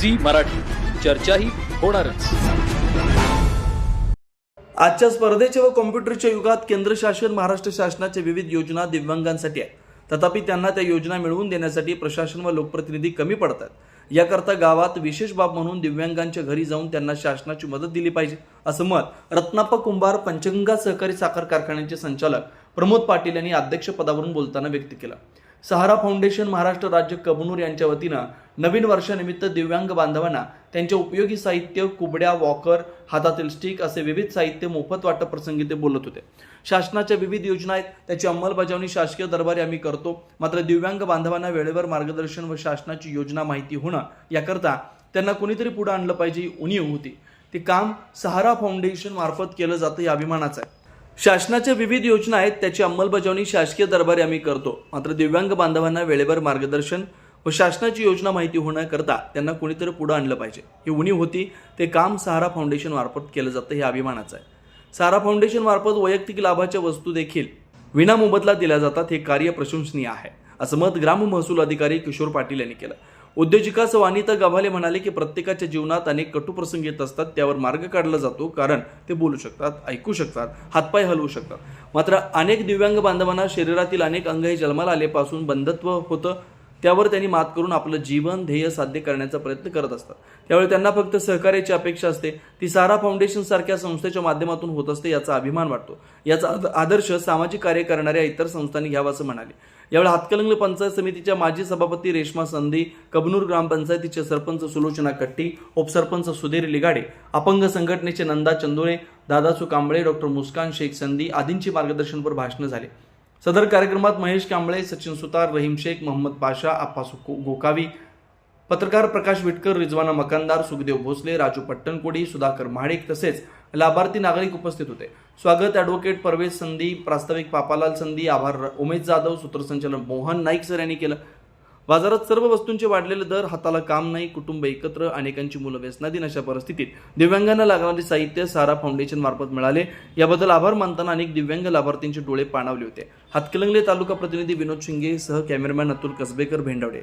Zee Marathi. चर्चाही होणारच. आजच्या स्पर्धेच्या व कॉम्प्युटरच्या युगात केंद्र शासन महाराष्ट्र शासनाच्या विविध योजना दिव्यांगांसाठी आहेत. तथापि त्यांना त्या योजना मिळवून देण्यासाठी प्रशासन व लोकप्रतिनिधी कमी पडतात. याकरता गावात विशेष बाब म्हणून दिव्यांगांच्या घरी जाऊन त्यांना शासनाची मदत दिली पाहिजे असं मत रत्नाप्पा कुंभार पंचगंगा सहकारी साखर कारखान्याचे संचालक प्रमोद पाटील यांनी अध्यक्षपदावरून बोलताना व्यक्त केलं. सहारा फाउंडेशन महाराष्ट्र राज्य कबनूर यांच्या वतीनं नवीन वर्षानिमित्त दिव्यांग बांधवांना त्यांचे उपयोगी साहित्य कुबड्या वॉकर हातातील स्टिक असे विविध साहित्य मोफत वाटप प्रसंगी ते बोलत होते. शासनाच्या विविध योजना आहेत त्याची अंमलबजावणी शासकीय दरबारी आम्ही करतो. मात्र दिव्यांग बांधवांना वेळेवर मार्गदर्शन व शासनाची योजना माहिती होणं याकरता त्यांना कोणीतरी पुढे आणलं पाहिजे ही उणीव होती. ते काम सहारा फाउंडेशन मार्फत केलं जातं या अभिमानाचं आहे. शासनाच्या विविध योजना आहेत त्याची अंमलबजावणी शासकीय दरबारी आम्ही करतो. मात्र दिव्यांग बांधवांना वेळेवर मार्गदर्शन व शासनाची योजना माहिती होण्याकरता त्यांना कोणीतरी पुढं आणलं पाहिजे. ही उणीव होती ते काम सहारा फाउंडेशन मार्फत केलं जातं हे अभिमानाचं आहे. सहारा फाउंडेशन मार्फत वैयक्तिक लाभाच्या वस्तू देखील विनामोबदला दिल्या जातात हे कार्य प्रशंसनीय आहे असं मत ग्राम महसूल अधिकारी किशोर पाटील यांनी केलं. उद्योजिका वानिता गव्हाले म्हणाले की प्रत्येकाच्या जीवनात अनेक कटुप्रसंग येत असतात त्यावर मार्ग काढला जातो कारण ते बोलू शकतात ऐकू शकतात हातपाय हलवू शकतात. मात्र अनेक दिव्यांग बांधवांना शरीरातील अनेक अंग हे जन्माला आलेपासून बंधत्व होतं. त्यावर त्यांनी मात करून आपलं जीवन ध्येय साध्य करण्याचा प्रयत्न करत असतात. त्यावेळी त्यांना फक्त सहकार्याची अपेक्षा असते. ती सारा फाउंडेशन सारख्या संस्थेच्या माध्यमातून होत असते याचा अभिमान वाटतो. याचा आद- आदर्श सामाजिक कार्य करणाऱ्या इतर संस्थांनी घ्यावा असं म्हणाले. यावेळी हातकलंगले पंचायत समितीच्या माजी सभापती रेश्मा संधी कबनूर ग्रामपंचायतीचे सरपंच सुलोचना कट्टी उपसरपंच सुधीर लिगाडे अपंग संघटनेचे नंदा चंदोळे दादासू कांबळे डॉक्टर मुस्कान शेख संधी आदींची मार्गदर्शनपर भाषणं झाले. सदर कार्यक्रमात महेश कांबळे सचिन सुतार रहीम शेख मोहम्मद पाशा आप्पा गोकावी पत्रकार प्रकाश विटकर रिजवाना मकानदार सुखदेव भोसले राजू पट्टणकोडी सुधाकर महाडिक तसेच लाभार्थी नागरिक उपस्थित होते. स्वागत ॲडव्होकेट परवेज संधी प्रास्ताविक पापालाल संधी आभार उमेश जाधव सूत्रसंचालन मोहन नाईक सर यांनी केलं. बाजारात सर्व वस्तूंचे वाढलेले दर हाताला काम नाही कुटुंब एकत्र अनेकांची मुलं व्यसनाधीन अशा परिस्थितीत दिव्यांगांना लागणारे साहित्य सारा फाउंडेशन मार्फत मिळाले. याबद्दल आभार मानताना अनेक दिव्यांग लाभार्थींचे डोळे पाणावले होते. हातकलंगले तालुका प्रतिनिधी विनोद शिंगे सह कॅमेरामॅन अतुल कसबेकर भेंडवडे.